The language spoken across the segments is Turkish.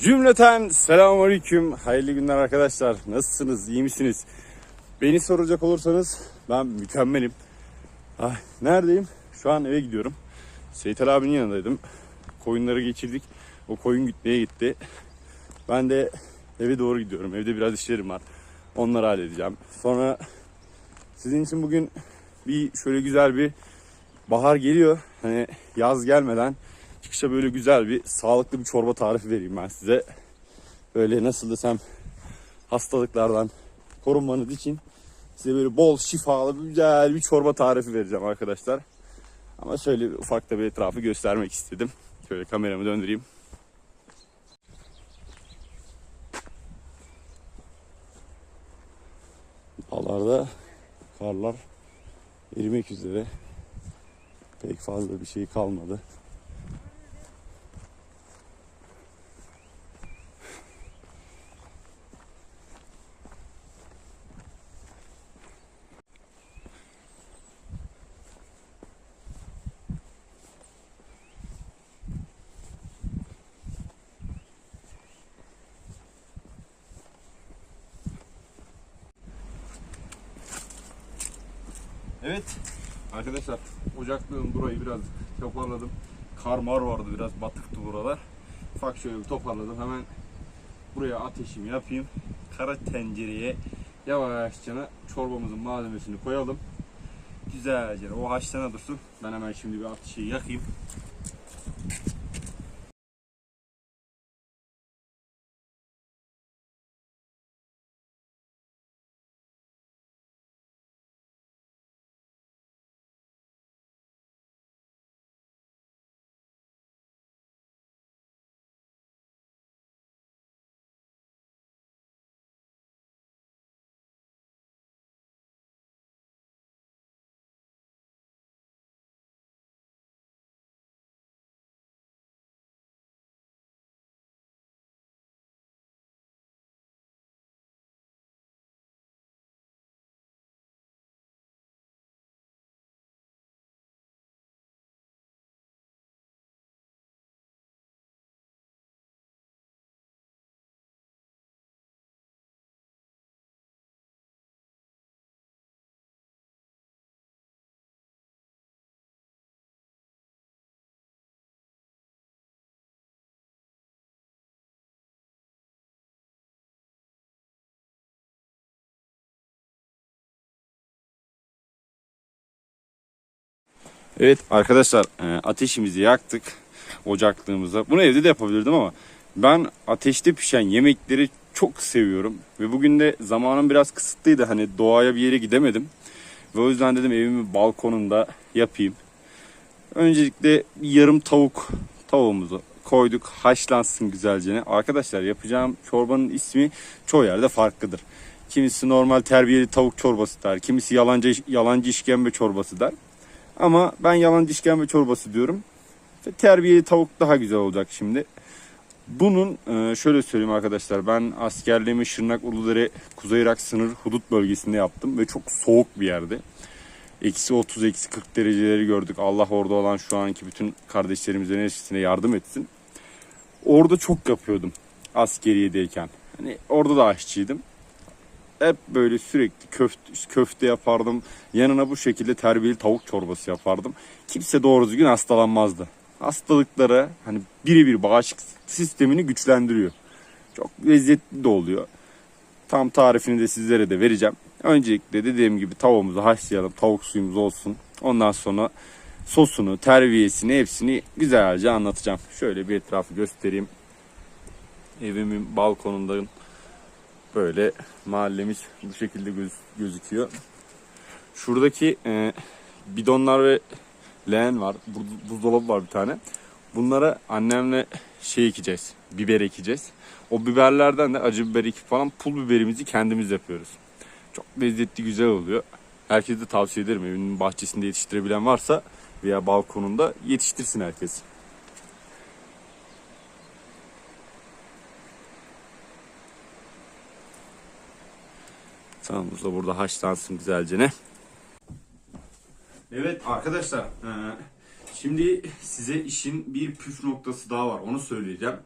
Cümleten selamünaleyküm. Hayırlı günler arkadaşlar. Nasılsınız? İyi misiniz? Beni soracak olursanız ben mükemmelim. Ah, neredeyim? Şu an eve gidiyorum. Seyit Ali abinin yanındaydım. Koyunları geçirdik. O koyun gitmeye gitti. Ben de eve doğru gidiyorum. Evde biraz işlerim var. Onları halledeceğim. Sonra sizin için bugün bir şöyle güzel bir bahar geliyor. Hani yaz gelmeden çıkışa böyle güzel bir sağlıklı bir çorba tarifi vereyim ben size. Böyle nasıl desem hastalıklardan korunmanız için size böyle bol şifalı güzel bir çorba tarifi vereceğim arkadaşlar. Ama şöyle ufak da bir etrafı göstermek istedim. Şöyle kameramı döndüreyim. Dağlarda karlar erimek üzere. Pek fazla bir şey kalmadı. Evet arkadaşlar ocaklığın burayı biraz toparladım. Kar mar vardı biraz batıktı buralar. Ufak şöyle bir toparladım. Hemen buraya ateşimi yapayım. Kara tencereye yavaşça çorbamızın malzemesini koyalım. Güzelce o haşlana dursun. Ben hemen şimdi bir ateşi yakayım. Evet arkadaşlar e, ateşimizi yaktık ocaklığımıza. Bunu evde de yapabilirdim ama ben ateşte pişen yemekleri çok seviyorum. Ve bugün de zamanım biraz kısıtlıydı. Hani doğaya bir yere gidemedim. Ve o yüzden dedim evimin balkonunda yapayım. Öncelikle yarım tavuk tavuğumuzu koyduk. Haşlansın güzelce. Arkadaşlar yapacağım çorbanın ismi çoğu yerde farklıdır. Kimisi normal terbiyeli tavuk çorbası der. Kimisi yalancı, yalancı işkembe çorbası der. Ama ben yalancı işkembe çorbası diyorum. Ve terbiyeli tavuk daha güzel olacak şimdi. Bunun e, şöyle söyleyeyim arkadaşlar. Ben askerliğimi Şırnak Uludere Kuzey Irak sınır hudut bölgesinde yaptım. Ve çok soğuk bir yerde. Eksi 30, eksi 40 dereceleri gördük. Allah orada olan şu anki bütün kardeşlerimizin hepsine yardım etsin. Orada çok yapıyordum askeriyedeyken. Hani orada da aşçıydım hep böyle sürekli köfte, köfte yapardım. Yanına bu şekilde terbiyeli tavuk çorbası yapardım. Kimse doğru düzgün hastalanmazdı. Hastalıklara hani birebir bağışıklık sistemini güçlendiriyor. Çok lezzetli de oluyor. Tam tarifini de sizlere de vereceğim. Öncelikle dediğim gibi tavuğumuzu haşlayalım. Tavuk suyumuz olsun. Ondan sonra sosunu, terbiyesini hepsini güzelce anlatacağım. Şöyle bir etrafı göstereyim. Evimin balkonundayım. Böyle mahallemiz bu şekilde göz, gözüküyor. Şuradaki e, bidonlar ve leğen var. Buz- Buzdolabı var bir tane. Bunlara annemle şey ekeceğiz. Biber ekeceğiz. O biberlerden de acı biber ekip falan pul biberimizi kendimiz yapıyoruz. Çok lezzetli güzel oluyor. Herkese de tavsiye ederim. Evinin bahçesinde yetiştirebilen varsa veya balkonunda yetiştirsin herkes. Tavuğumuz da burada haşlansın güzelce ne. Evet arkadaşlar e, şimdi size işin bir püf noktası daha var onu söyleyeceğim.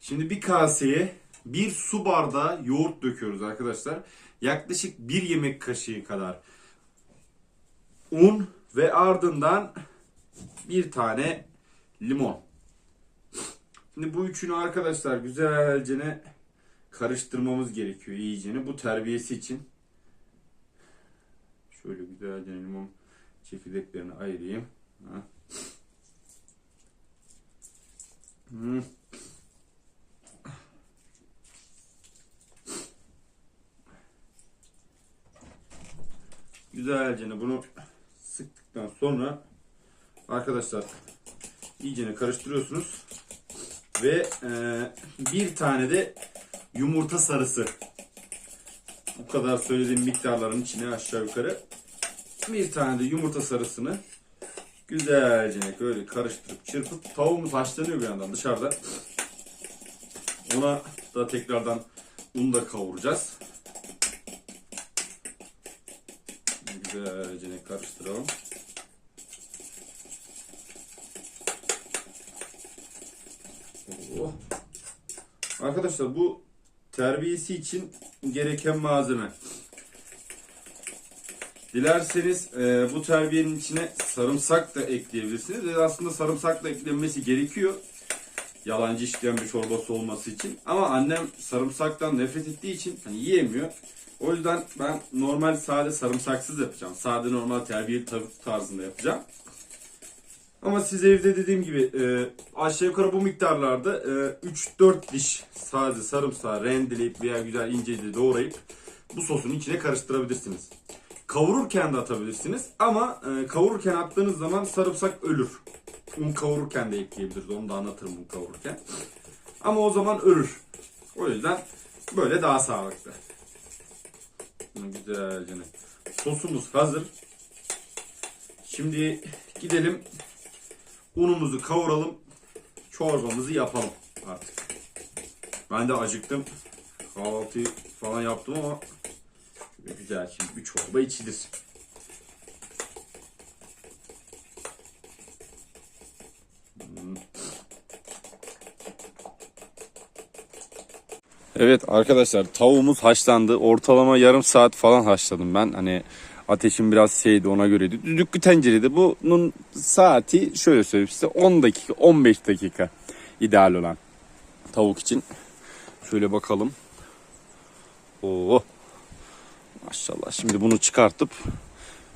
Şimdi bir kaseye bir su bardağı yoğurt döküyoruz arkadaşlar. Yaklaşık bir yemek kaşığı kadar un ve ardından bir tane limon. Şimdi bu üçünü arkadaşlar güzelce karıştırmamız gerekiyor iyicene. Bu terbiyesi için. Şöyle güzelce limon çekirdeklerini ayırayım. Ha. Hmm. Güzelce bunu sıktıktan sonra arkadaşlar iyicene karıştırıyorsunuz ve e, bir tane de yumurta sarısı bu kadar söylediğim miktarların içine aşağı yukarı bir tane de yumurta sarısını güzelce böyle karıştırıp çırpıp tavuğumuz haşlanıyor bir yandan dışarıda ona da tekrardan un da kavuracağız güzelce karıştıralım Oh. Arkadaşlar bu terbiyesi için gereken malzeme. Dilerseniz e, bu terbiyenin içine sarımsak da ekleyebilirsiniz. E, aslında sarımsak da eklenmesi gerekiyor. Yalancı işkembe çorbası olması için. Ama annem sarımsaktan nefret ettiği için hani yiyemiyor. O yüzden ben normal sade sarımsaksız yapacağım. Sade normal terbiyeli tavuk tarzında yapacağım. Ama siz evde dediğim gibi e, aşağı yukarı bu miktarlarda e, 3-4 diş sade sarımsağı rendeleyip veya güzel ince doğrayıp bu sosun içine karıştırabilirsiniz. Kavururken de atabilirsiniz ama e, kavururken attığınız zaman sarımsak ölür. Un kavururken de ekleyebiliriz. Onu da anlatırım un kavururken. Ama o zaman ölür. O yüzden böyle daha sağlıklı. Güzelce. Sosumuz hazır. Şimdi gidelim unumuzu kavuralım. Çorbamızı yapalım artık. Ben de acıktım. Kahvaltıyı falan yaptım ama şöyle güzel şimdi bir çorba içilir. Evet arkadaşlar tavuğumuz haşlandı. Ortalama yarım saat falan haşladım ben. Hani ateşim biraz şeydi ona göreydi. Düdüklü tencerede bunun saati şöyle söyleyeyim size 10 dakika 15 dakika ideal olan tavuk için. Şöyle bakalım. Oo. Maşallah. Şimdi bunu çıkartıp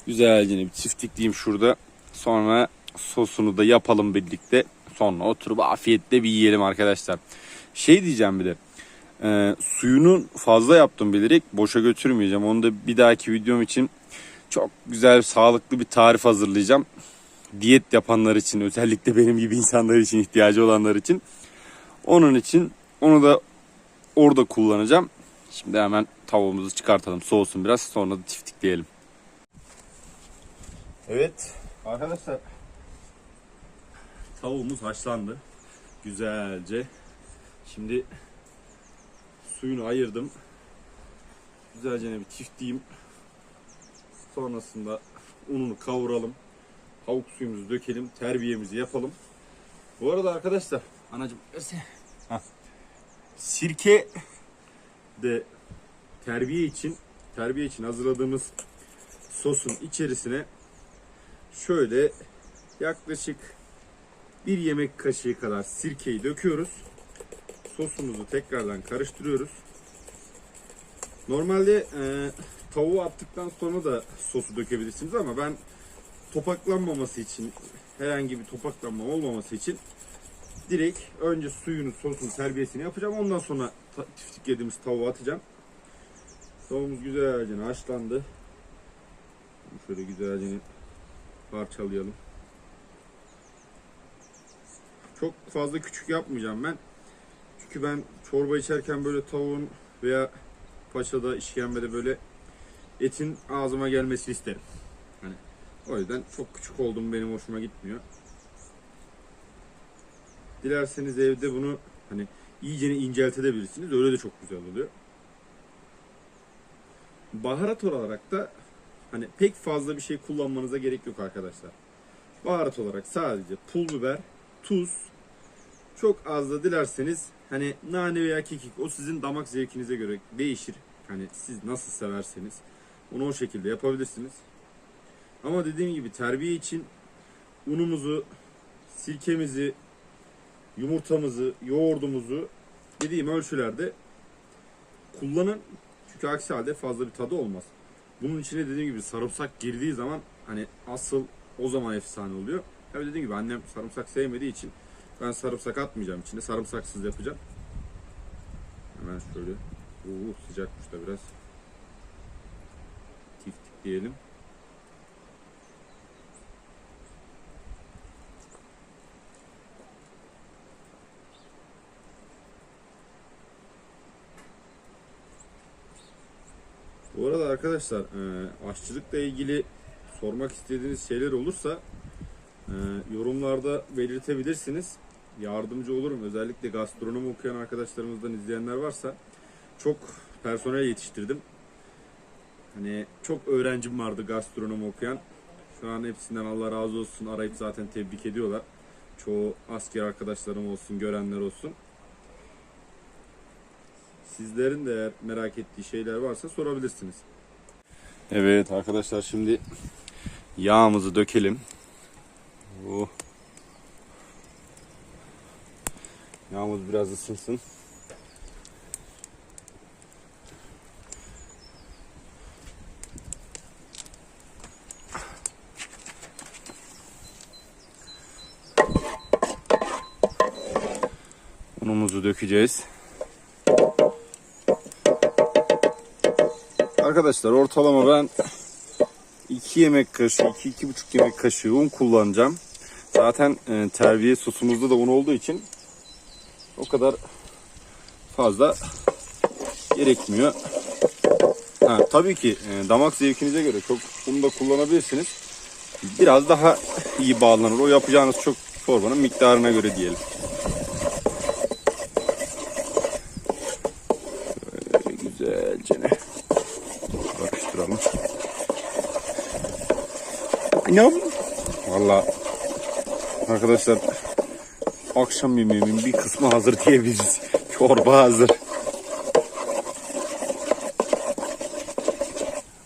güzelce bir çiftlikleyeyim şurada. Sonra sosunu da yapalım birlikte. Sonra oturup afiyetle bir yiyelim arkadaşlar. Şey diyeceğim bir de. E, suyunu fazla yaptım bilerek. Boşa götürmeyeceğim. Onu da bir dahaki videom için çok güzel, sağlıklı bir tarif hazırlayacağım. Diyet yapanlar için, özellikle benim gibi insanlar için, ihtiyacı olanlar için. Onun için onu da orada kullanacağım. Şimdi hemen tavuğumuzu çıkartalım. Soğusun biraz. Sonra da tiftikleyelim. Evet. Arkadaşlar. Tavuğumuz haşlandı. Güzelce. Şimdi suyunu ayırdım. Güzelce bir çiftleyeyim. Sonrasında ununu kavuralım. Tavuk suyumuzu dökelim. Terbiyemizi yapalım. Bu arada arkadaşlar. Anacım. Sirke de terbiye için terbiye için hazırladığımız sosun içerisine şöyle yaklaşık bir yemek kaşığı kadar sirkeyi döküyoruz. Sosumuzu tekrardan karıştırıyoruz. Normalde e, tavuğu attıktan sonra da sosu dökebilirsiniz ama ben topaklanmaması için herhangi bir topaklanma olmaması için direkt önce suyunu sosun terbiyesini yapacağım ondan sonra tiftiklediğimiz tavuğu atacağım. Tavuğumuz güzelce haşlandı. Şöyle güzelce parçalayalım. Çok fazla küçük yapmayacağım ben. Çünkü ben çorba içerken böyle tavuğun veya paçada, işkembede böyle etin ağzıma gelmesini isterim. Hani o yüzden çok küçük oldum benim hoşuma gitmiyor. Dilerseniz evde bunu hani iyice inceltebilirsiniz. Öyle de çok güzel oluyor. Baharat olarak da hani pek fazla bir şey kullanmanıza gerek yok arkadaşlar. Baharat olarak sadece pul biber, tuz, çok az da dilerseniz Hani nane veya kekik o sizin damak zevkinize göre değişir. Hani siz nasıl severseniz onu o şekilde yapabilirsiniz. Ama dediğim gibi terbiye için unumuzu, sirkemizi, yumurtamızı, yoğurdumuzu dediğim ölçülerde kullanın. Çünkü aksi halde fazla bir tadı olmaz. Bunun içine dediğim gibi sarımsak girdiği zaman hani asıl o zaman efsane oluyor. Tabii dediğim gibi annem sarımsak sevmediği için ben sarımsak atmayacağım içine. Sarımsaksız yapacağım. Hemen şöyle. Uuu sıcakmış da biraz. Tiftik diyelim. Bu arada arkadaşlar e, aşçılıkla ilgili sormak istediğiniz şeyler olursa e, yorumlarda belirtebilirsiniz. Yardımcı olurum. Özellikle gastronomi okuyan arkadaşlarımızdan izleyenler varsa çok personel yetiştirdim. Hani çok öğrencim vardı gastronomi okuyan. Şu an hepsinden Allah razı olsun arayıp zaten tebrik ediyorlar. Çoğu asker arkadaşlarım olsun, görenler olsun. Sizlerin de eğer merak ettiği şeyler varsa sorabilirsiniz. Evet arkadaşlar şimdi yağımızı dökelim. Oh. Yağımız biraz ısınsın. Unumuzu dökeceğiz. Arkadaşlar ortalama ben 2 yemek kaşığı, 2-2,5 yemek kaşığı un kullanacağım. Zaten e, terbiye sosumuzda da un olduğu için o kadar fazla gerekmiyor. Ha, tabii ki e, damak zevkinize göre çok un da kullanabilirsiniz. Biraz daha iyi bağlanır. O yapacağınız çok çorbanın miktarına göre diyelim. Böyle güzelce ne karıştıralım. Anam. Valla arkadaşlar akşam yemeğimin bir kısmı hazır diyebiliriz. Çorba hazır.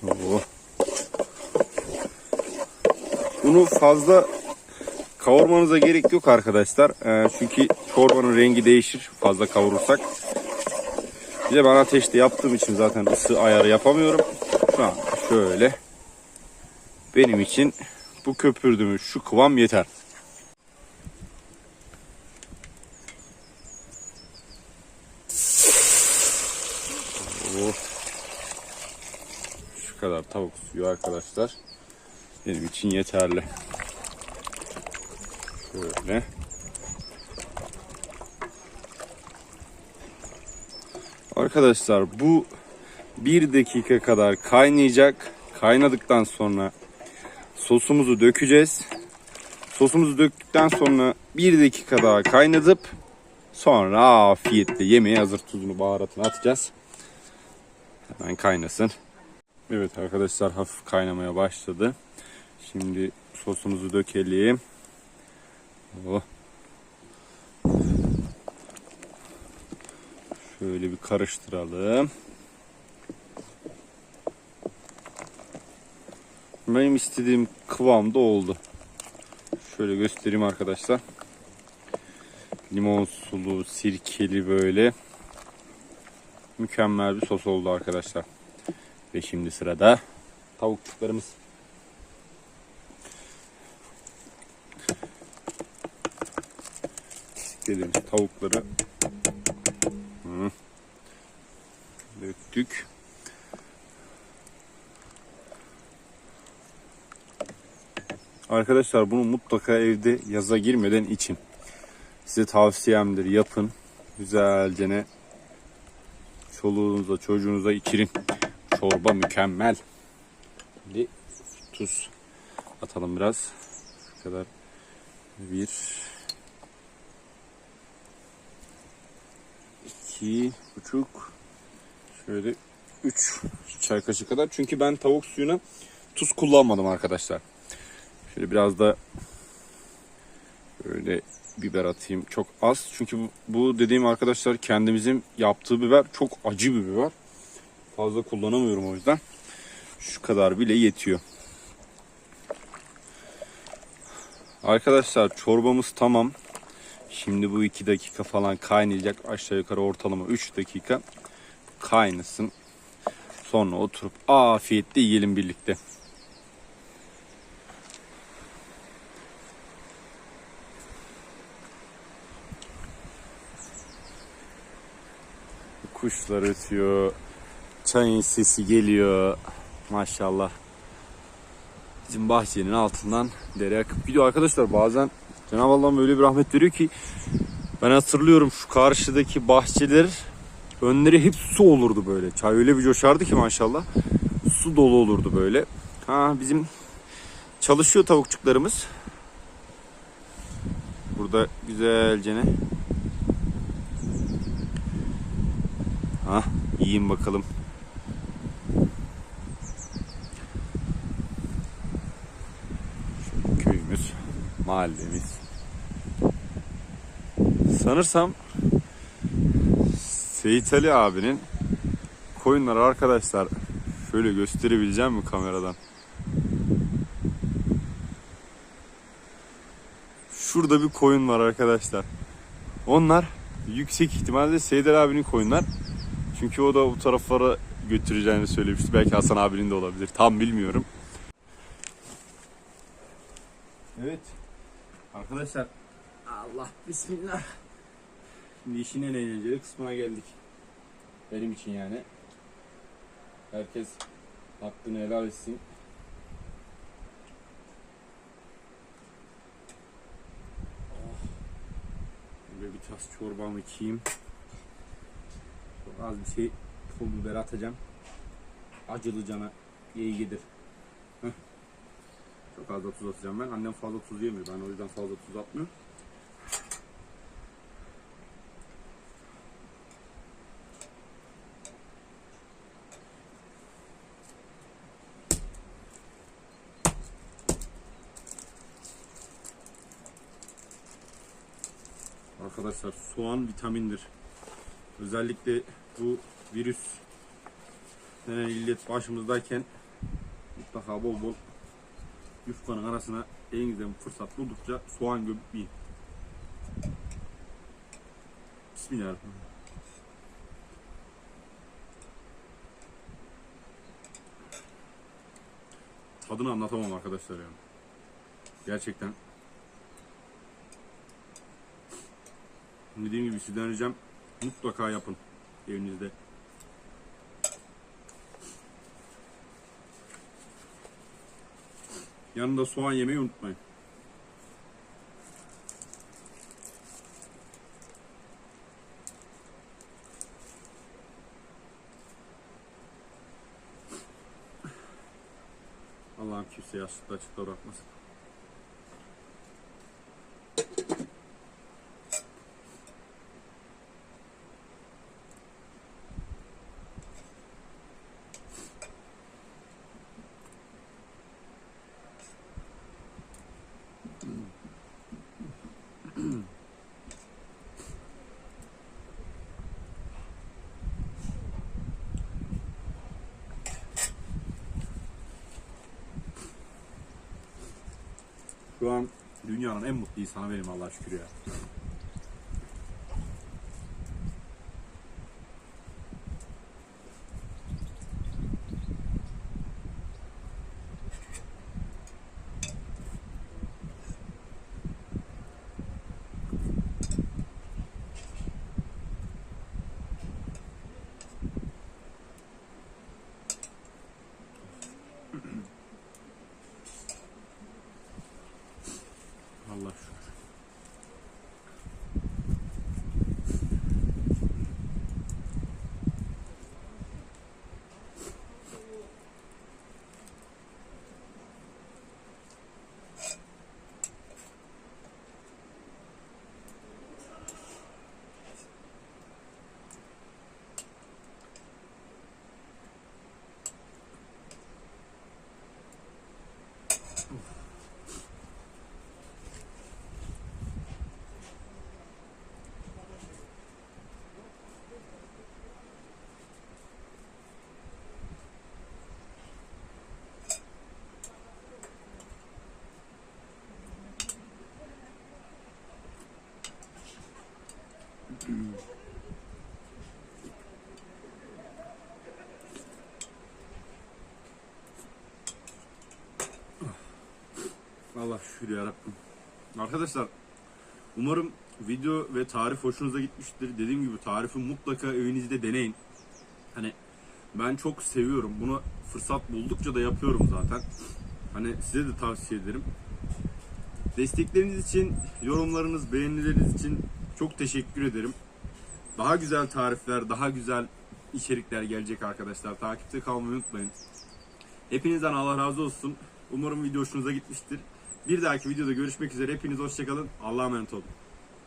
Oo. Bunu fazla kavurmanıza gerek yok arkadaşlar. Ee, çünkü çorbanın rengi değişir fazla kavurursak. Bir de ben ateşte yaptığım için zaten ısı ayarı yapamıyorum. Şu an şöyle. Benim için bu köpürdüğümüz şu kıvam yeter. Oh. Şu kadar tavuk suyu arkadaşlar. Benim için yeterli. Şöyle. Arkadaşlar bu bir dakika kadar kaynayacak. Kaynadıktan sonra sosumuzu dökeceğiz. Sosumuzu döktükten sonra bir dakika daha kaynatıp sonra afiyetle yemeğe hazır tuzunu baharatını atacağız. Hemen kaynasın. Evet arkadaşlar hafif kaynamaya başladı. Şimdi sosumuzu dökelim. Oh. Şöyle bir karıştıralım. Benim istediğim kıvamda oldu. Şöyle göstereyim arkadaşlar. Limon sulu, sirkeli böyle. Mükemmel bir sos oldu arkadaşlar. Ve şimdi sırada tavukçuklarımız. Dediğimiz tavukları döktük. Arkadaşlar bunu mutlaka evde yaza girmeden için. Size tavsiyemdir yapın. Güzelce ne çoluğunuza çocuğunuza içirin. Çorba mükemmel. Şimdi tuz atalım biraz. Şu kadar bir iki buçuk şöyle üç çay kaşığı kadar. Çünkü ben tavuk suyuna tuz kullanmadım arkadaşlar. Şöyle biraz da böyle biber atayım. Çok az. Çünkü bu, bu dediğim arkadaşlar kendimizin yaptığı biber çok acı bir biber. Fazla kullanamıyorum o yüzden. Şu kadar bile yetiyor. Arkadaşlar çorbamız tamam. Şimdi bu 2 dakika falan kaynayacak. Aşağı yukarı ortalama 3 dakika kaynasın. Sonra oturup afiyetle yiyelim birlikte. Kuşlar ötüyor. Çayın sesi geliyor. Maşallah. Bizim bahçenin altından dere akıp gidiyor. Arkadaşlar bazen Cenab-ı Allah'ım öyle bir rahmet veriyor ki ben hatırlıyorum şu karşıdaki bahçeler önleri hep su olurdu böyle. Çay öyle bir coşardı ki maşallah. Su dolu olurdu böyle. Ha bizim çalışıyor tavukçuklarımız. Burada güzelce ne? Ha, yiyin bakalım. Köyümüz, mahallemiz. Sanırsam Seyit Ali abinin koyunları arkadaşlar şöyle gösterebileceğim mi kameradan? Şurada bir koyun var arkadaşlar. Onlar yüksek ihtimalle Ali abinin koyunlar. Çünkü o da bu taraflara götüreceğini söylemişti. Belki Hasan abinin de olabilir. Tam bilmiyorum. Evet. Arkadaşlar. Allah bismillah. Şimdi işin en eğlenceli kısmına geldik. Benim için yani. Herkes hakkını helal etsin. Oh. Böyle bir tas çorbamı içeyim. Az bir şey pul biber atacağım. Acılı cana iyi. Çok az da tuz atacağım ben. Annem fazla tuz yemiyor. Ben o yüzden fazla tuz atmıyorum. Arkadaşlar soğan vitamindir. Özellikle bu virüs denen illet başımızdayken mutlaka bol bol yufkanın arasına elinizden fırsat buldukça soğan gömüp yiyin. Bismillahirrahmanirrahim. Tadını anlatamam arkadaşlar yani. Gerçekten. Dediğim gibi sizden ricam mutlaka yapın evinizde. Yanında soğan yemeyi unutmayın. Allah'ım kimse yaşlıkta açıkta bırakmasın. Şu an dünyanın en mutlu insanı benim Allah'a şükür ya. Allah şükür. Allah şükür yarabbim. Arkadaşlar umarım video ve tarif hoşunuza gitmiştir. Dediğim gibi tarifi mutlaka evinizde deneyin. Hani ben çok seviyorum. Bunu fırsat buldukça da yapıyorum zaten. Hani size de tavsiye ederim. Destekleriniz için, yorumlarınız, beğenileriniz için çok teşekkür ederim. Daha güzel tarifler, daha güzel içerikler gelecek arkadaşlar. Takipte kalmayı unutmayın. Hepinizden Allah razı olsun. Umarım video hoşunuza gitmiştir. Bir dahaki videoda görüşmek üzere. Hepiniz hoşçakalın. Allah'a emanet olun.